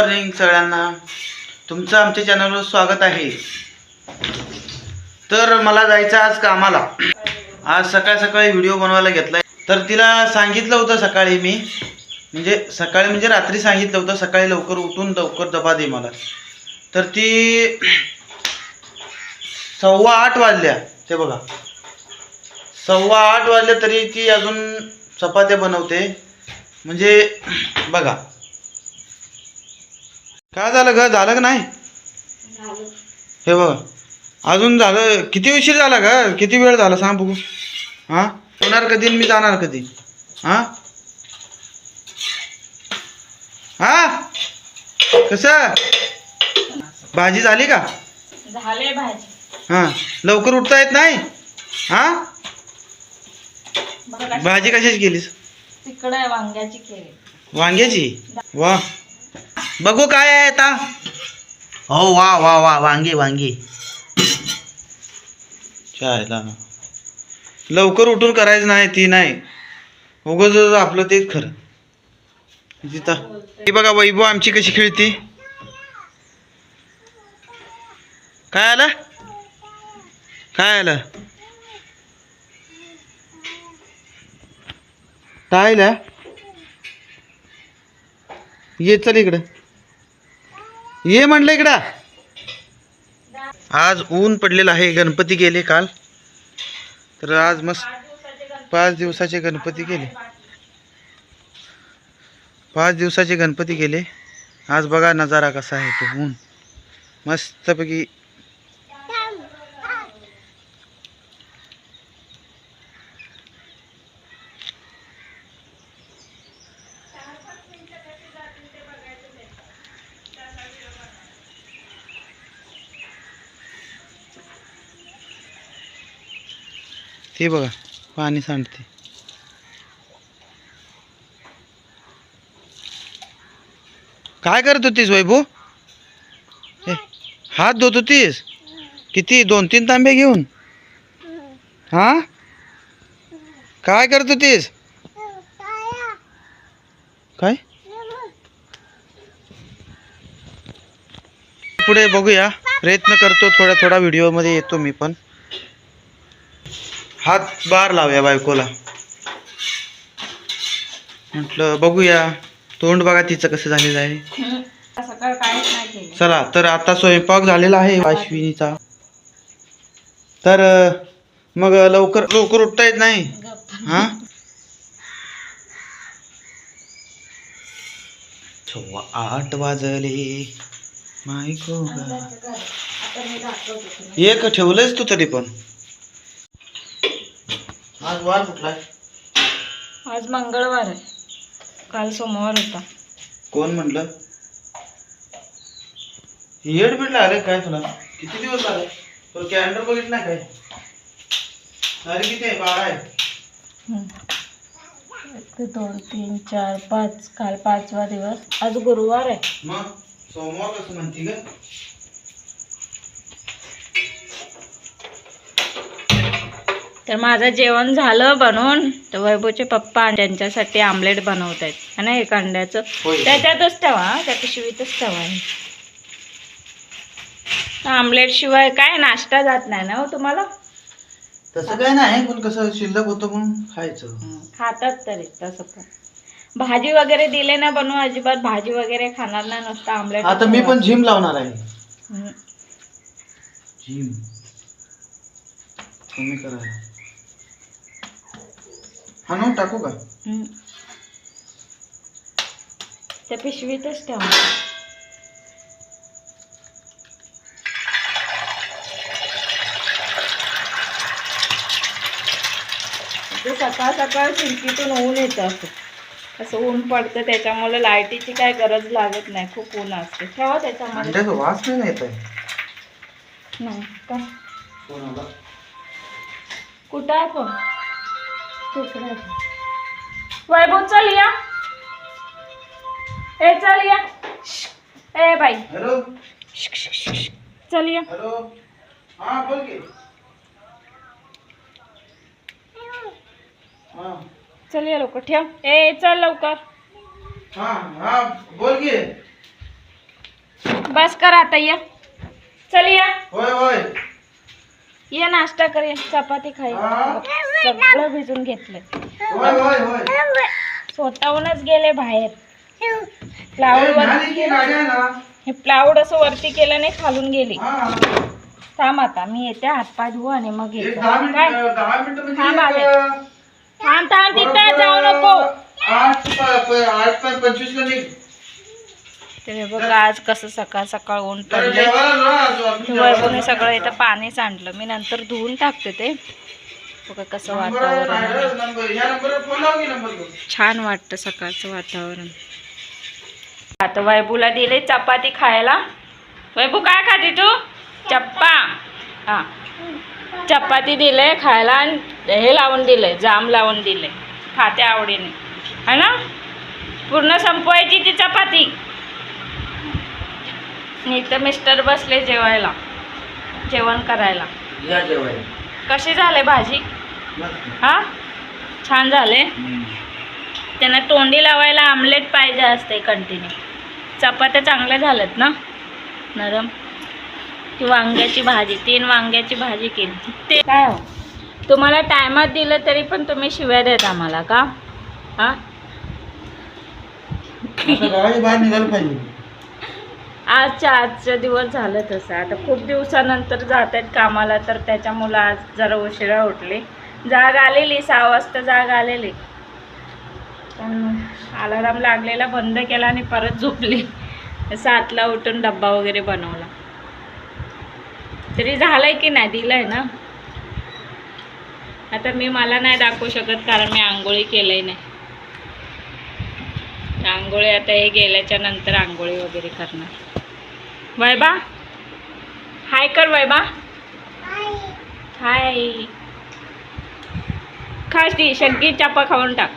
Morning सगळ्यांना. तुमचं आमच्या चॅनलवर स्वागत आहे. तर मला जायचं आज कामाला. आज सकाळ सकाळी व्हिडिओ बनवायला घेतलाय. तर तिला सांगितलं होतं सकाळी मी. म्हणजे सकाळी म्हणजे रात्री सांगितलं होतं सकाळी लवकर उठून लवकर दबा दे मला. तर ती सव्वा आठ वाजल्या. ते बघा. सव्वा आठ वाजले तरी ती अजून चपात्या बनवते. म्हणजे बघा. काय झालं ग? झालं का नाही? हे बघ अजून झालं किती उशीर झाला का किती वेळ झाला सांग बघू. हां? होणार कधी मी जाणार कधी? हां? हा? कसं? भाजी झाली का? झाले भाजी. हां? लवकर उठता येत नाही? हां? भाजी कशाची केलीस? तिकडे वांग्याची केली. वांग्याची? वा. बघू काय आहे आता. हो वा वा वा वांगी वांगी. चायला लवकर उठून करायचं नाही ती नाही. उगच आपलं तेच खरं. तिथं ती बघा वैभव आमची कशी खेळती. काय आलं? काय आलं? काय आलं? ये चल इकडं. ये म्हणलं इकडं. आज ऊन पडलेलं आहे गणपती गेले काल. तर आज मस्त पाच दिवसाचे गणपती गेले. पाच दिवसाचे गणपती गेले. आज बघा नजारा कसा आहे तो ऊन. मस्तपैकी ते बघा पाणी सांडते. काय करत होतीस वैभू? हात धुत होतीस? किती दोन तीन तांबे घेऊन? हा? काय करत होतीस? काय? पुढे बघूया. प्रयत्न करतो थोडा थोडा व्हिडिओमध्ये येतो मी पण. हात बार लावूया बायकोला. म्हटलं बघूया तोंड बघा तिचं कसं झालेलं आहे. चला तर आता स्वयंपाक झालेला आहे अश्विनीचा. तर मग लवकर लवकर उठता येत नाही. हा? सव्वा आठ वाजले. मायको. एक ठेवलंयस तू तरी पण. आज वार कुठलाय आज मंगळवार आहे. काल सोमवार होता. कोण म्हटलं? हेड बिडला अरे काय तुला? किती दिवस झाले? तो कॅलेंडर बघितलं काय? अरे किती आहे? बारा आहे. हम्म. एक दोन तीन चार पाच. काल पाचवा दिवस. आज गुरुवार आहे. मग सोमवार कसं म्हणती ग तर माझं जेवण झालं बनवून. तर वैभवचे पप्पा त्यांच्यासाठी आमलेट बनवत आहेत. आणि एक अंड्याचं. त्याच्यातच ठेवा हा, त्या पिशवीतच ठेवा हे. आमलेट शिवाय काय नाश्ता जात नाही ना हो तुम्हाला? तसं काय नाही पण कसं शिल्लक होतं म्हणून खायचं. खातात तरी तसं पण. भाजी वगैरे दिले ना बनवून अजिबात भाजी वगैरे खाणार नाही नुसतं आमलेट आता मी पण जिम लावणार आहे. जिम करा. हा ना टाकू का? हम्म. त्या पिशवीतच ठेवा. ते सकाळ सकाळ खिडकीतून ऊन येतं असं. असं ऊन पडतं त्याच्यामुळे लाईटीची काय गरज लागत नाही. खूप ऊन असते. ठेवा त्याच्यामध्ये. अंड्याचा वास नाही येत आहे. नाही का? कुठं आहे आहे. वैभव चल या। ए चल या। ए बाई हॅलो. चल या। हॅलो हा बोल की। हा। चल या लवकर ठेव। ए चल लवकर। हा हा बोल की। बस कर आता ये। चल या। होय होय। ये नाश्ता कर चपाती खाई? सगळं भिजून होय स्वतःहूनच गेले बाहेर. प्लाऊड हे प्लाऊड असं वरती केलं नाही खालून गेली. थांब आता मी येते हातपाय धुवू आणि मग येते. काय? मिनिट थांब म्हणजे आले. थांब थांब तिथं जाऊ नको. आठ पंचवीस हे बघ आज कसं सकाळ सकाळ ऊन पडले जा. सगळं इथं पाणी सांडलं. मी नंतर धुवून टाकते ते. बघा कसं वातावरण छान वाटतं सकाळचं वातावरण. आता वैभूला दिले चपाती खायला. वैभू काय खाते तू? चप्पा. हा. चपाती दिले खायला आणि हे लावून दिले जाम लावून दिले. खाते आवडीने. है ना? पूर्ण संपवायची ती चपाती. नाही तर मिस्टर बसले जेवायला. जेवण करायला. या जेवायला. कशी झाले भाजी? मस्त. हा? छान झाले? हम्म. त्यांना तोंडी लावायला आमलेट पाहिजे असते कंटिन्यू चपात्या चांगल्या झाल्यात ना? नरम. ती वांग्याची भाजी तीन वांग्याची भाजी केली. ते काय हो? तुम्हाला टायमात दिलं तरी पण तुम्ही शिव्या देत आम्हाला का? हा? आता बाहेर निघायला पाहिजे. आजच्या आजचा दिवस झालं तसं. आता खूप दिवसानंतर जात आहेत कामाला तर त्याच्यामुळं आज जरा उशिरा उठले. जाग आलेली सहा वाजता जाग आलेली. पण अलाराम लागलेला बंद केला आणि परत झोपले. सातला उठून डब्बा वगैरे बनवला. तरी झालंय की नाही दिलंय ना. आता मी मला नाही दाखवू शकत कारण मी आंघोळी केलंय नाही. आंघोळी आता हे गेल्याच्यानंतर आंघोळी वगैरे करणार. वैबा हाय कर वैबा हाय खा ती शंकी चापा खाऊन टाक.